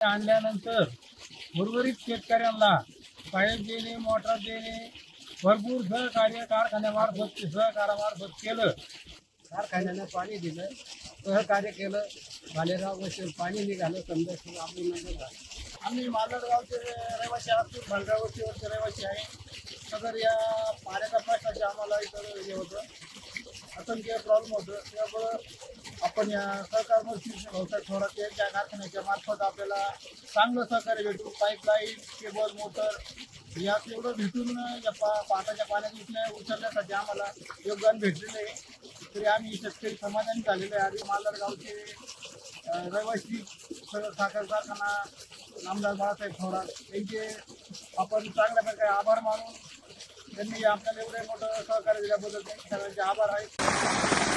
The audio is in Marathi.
आणल्यानंतर उर्वरित शेतकऱ्यांना पाईप देणे मोटर देणे भरपूर सहकार्य कारखान्यामार्फत सहकारामार्फत केलं. कारखान्यानं पाणी दिलं सहकार्य केलं. भालेराव वशील पाणी निघालं समजा आपली नंतर झालं. आम्ही मालडगावचे रहिवासी आहोत मालगाव वस्तीवरचे रहिवासी आहे. सदर या पाण्याचा प्रश्नाचे आम्हाला इथं हे होतं असंख्य प्रॉब्लेम होतं. त्यामुळं आपण या सहकार सहकारमधील थोडं थोरात त्या कारखान्याच्या मार्फत आपल्याला चांगलं सहकार्य भेटून पाईपलाईन केबल मोटर या एवढं भेटून या पा पाटाच्या पाण्यात उचल्या उचलण्यासाठी आम्हाला योगदान भेटलेलं आहे. तरी आम्ही शेतकरी समाधानी झालेलो आहे. आणि मालर गावचे रहिवासी साखर कारखाना आमदार बाळासाहेब थोरात यांचे आपण चांगल्या प्रकारे आभार मानून त्यांनी आपल्याला एवढे मोठं सहकार्य दिल्याबद्दल त्यांचे सगळ्यांचे आभार आहेत